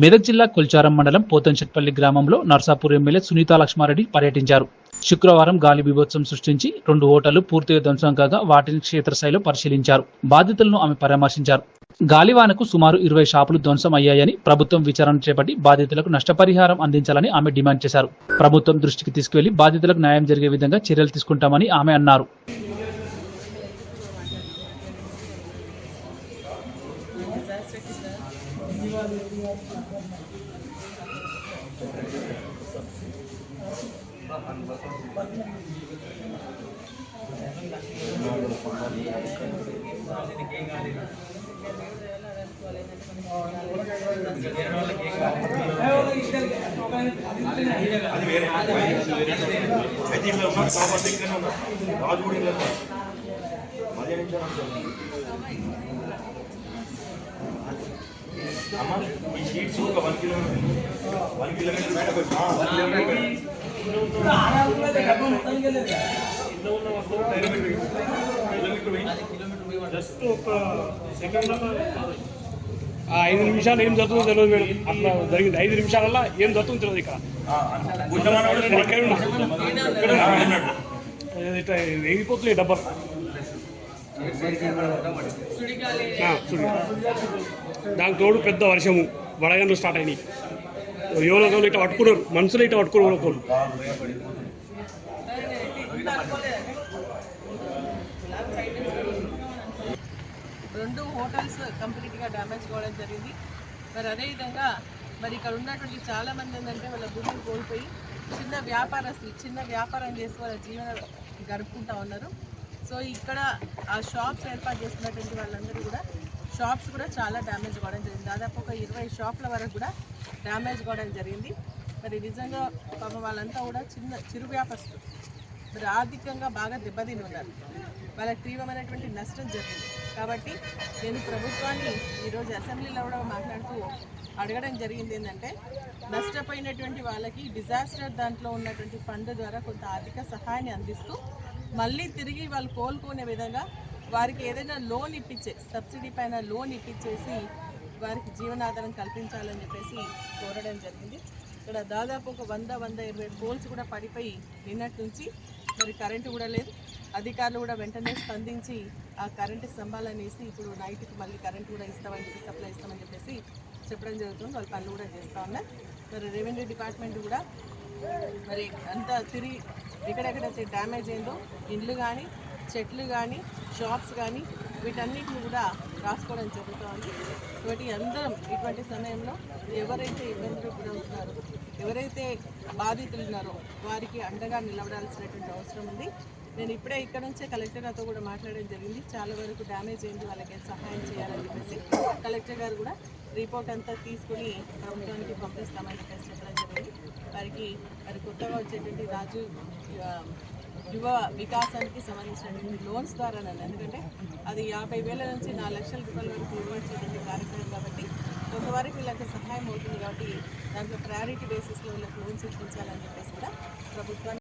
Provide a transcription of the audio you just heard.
మెదక్ జిల్లా కొల్చారం మండలం పోతంచెట్పల్లి గ్రామంలో నర్సాపూర్ ఎమ్మెల్యే సునీతా లక్ష్మారెడ్డి పర్యటించారు. శుక్రవారం గాలి బీభత్సం సృష్టించి రెండు హోటళ్ళు పూర్తిగా ధ్వంసం కాగా వాటిని క్షేత్రస్థాయిలో పరిశీలించారు. బాధితులను ఆమె పరామర్శించారు. గాలివానకు సుమారు ఇరవై షాపులు ధ్వంసం అయ్యాయని ప్రభుత్వం విచారణ చేపట్టి బాధితులకు నష్టపరిహారం అందించాలని ఆమె డిమాండ్ చేశారు. ప్రభుత్వం దృష్టికి తీసుకువెళ్ళి బాధితులకు న్యాయం జరిగే విధంగా చర్యలు తీసుకుంటామని ఆమె అన్నారు. అయితే ఇట్లా అమ్మ ఈ షీట్స్ ఒక వన్ కిలోమీటర్ వన్ కిలోమీటర్ బయటకు జస్ట్ ఒక సెకండ్ ఐదు నిమిషాలు ఏం జరుగుతుందో తెలియదు మేడం. అట్లా జరిగింది. ఐదు నిమిషాలల్లో ఏం జరుగుతుందో తెలియదు ఇక్కడ. ఇక్కడ వేగిపోతున్నాయి చూడు దానికి తోడు పెద్ద వర్షము వడగండ్లు స్టార్ట్ అయినాయి. ఎవరో ఇట్లా పట్టుకున్నారు మనుషులు ఇట్లా పట్టుకున్నారు ఒకరు రెండు హోటల్స్ కంప్లీట్గా డ్యామేజ్ కావడం జరిగింది. మరి అదేవిధంగా మరి ఇక్కడ ఉన్నటువంటి చాలా మంది ఏంటంటే వాళ్ళ భూమిని కోల్పోయి చిన్న వ్యాపారస్తులు చిన్న వ్యాపారం చేసి వాళ్ళ జీవనం గడుపుకుంటా ఉన్నారు. సో ఇక్కడ ఆ షాప్స్ ఏర్పాటు చేసినటువంటి వాళ్ళందరూ కూడా షాప్స్ కూడా చాలా డ్యామేజ్ కావడం జరిగింది. దాదాపు ఒక ఇరవై షాప్ల వరకు కూడా డ్యామేజ్ కావడం జరిగింది. మరి నిజంగా పాపం వాళ్ళంతా కూడా చిన్న చిరు వ్యాపారస్తులు మరి ఆర్థికంగా బాగా దెబ్బతిని ఉన్నారు. వాళ్ళకి తీవ్రమైనటువంటి నష్టం జరిగింది. కాబట్టి నేను ప్రభుత్వాన్ని ఈరోజు అసెంబ్లీలో కూడా మాట్లాడుతూ అడగడం జరిగింది ఏంటంటే నష్టపోయినటువంటి వాళ్ళకి డిజాస్టర్ దాంట్లో ఉన్నటువంటి ఫండ్ ద్వారా కొంత ఆర్థిక సహాయాన్ని అందిస్తూ మళ్ళీ తిరిగి వాళ్ళు కోలుకునే విధంగా వారికి ఏదైనా లోన్ ఇప్పించే సబ్సిడీ పైన లోన్ ఇప్పించేసి వారికి జీవనాధారం కల్పించాలని చెప్పేసి కోరడం జరిగింది. ఇక్కడ దాదాపు ఒక వంద వంద ఇరవై పోల్స్ కూడా పడిపోయి నిన్నటి నుంచి మరి కరెంటు కూడా లేదు. అధికారులు కూడా వెంటనే స్పందించి ఆ కరెంటు స్తంభాలను ఇప్పుడు నైట్కి మళ్ళీ కరెంటు కూడా ఇస్తామని చెప్పి సప్లై ఇస్తామని చెప్పేసి చెప్పడం జరుగుతుంది. వాళ్ళు పనులు కూడా చేస్తూ ఉన్నారు. మరి రెవెన్యూ డిపార్ట్మెంట్ కూడా మరి అంతా తిరిగి ఎక్కడెక్కడ డ్యామేజ్ అయిందో ఇండ్లు కానీ చెట్లు కానీ షాప్స్ కానీ వీటన్నిటిని కూడా రాసుకోవడం జరుగుతోంది. కాబట్టి అందరం ఇటువంటి సమయంలో ఎవరైతే ఇబ్బందులు గురవుతున్నారో ఎవరైతే బాధితులు ఉన్నారో వారికి అండగా నిలబడాల్సినటువంటి అవసరం ఉంది. నేను ఇప్పుడే ఇక్కడ నుంచే కలెక్టర్ గారితో కూడా మాట్లాడడం జరిగింది. చాలా వరకు డ్యామేజ్ అయింది వాళ్ళకి సహాయం చేయాలని చెప్పేసి కలెక్టర్ గారు కూడా రిపోర్ట్ అంతా తీసుకుని ప్రభుత్వానికి పంపిస్తామని చెప్పేసి చెప్పడం జరిగింది. వారికి మరి కొత్తగా వచ్చేటువంటి రాజు యువ వికాసానికి సంబంధించినటువంటి లోన్స్ ద్వారా ఎందుకంటే అది యాభై వేల నుంచి నాలుగు లక్షల రూపాయల వరకు ఇవ్వచ్చేటువంటి కార్యక్రమం కాబట్టి కొంతవరకు వీళ్ళకి సహాయం అవుతుంది కాబట్టి దాంట్లో ప్రయారిటీ బేసిస్లో వీళ్ళకి లోన్స్ ఇప్పించాలని చెప్పేసి కూడా ప్రభుత్వాన్ని